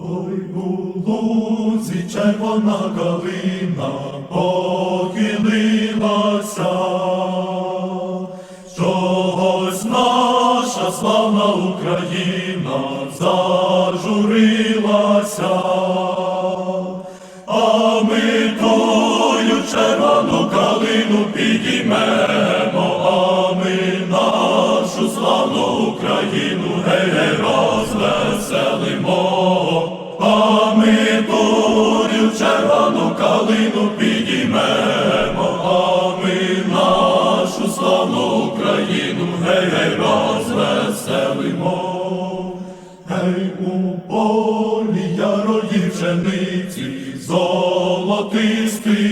Ой, у лузі червона калина похилилася, чогось наша славна Україна зажурилася, а ми тою червону калину підіймемо, червону калину підіймемо, а ми нашу славну Україну гей гей, розвеселимо. Гей у полі ярої пшениці золотистий.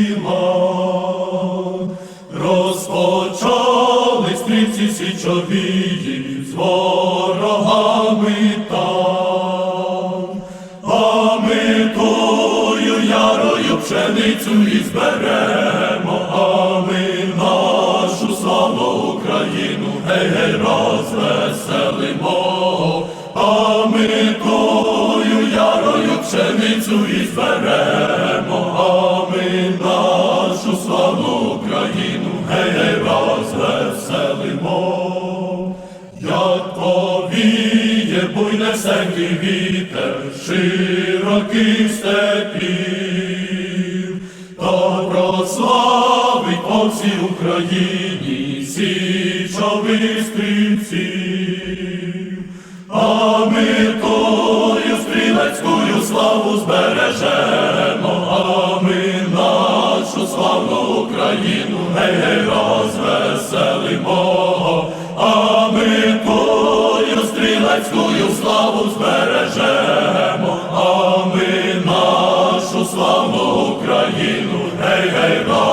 Розпочали стрільці січовії з ворогами там. Пшеницю і зберемо, а ми нашу славну Україну гей-гей розвеселимо, а ми тою ярою пшеницю і зберемо, а ми нашу славну Україну гей-гей розвеселимо. Як повіє буйнесенький вітер широких степів, та прославить по всій Україні січових стрільців, а ми тою стрілецькою славу збережемо, а ми нашу славну Україну гей-гей розвеселимо, а ми тою стрілецькою славу збережемо, а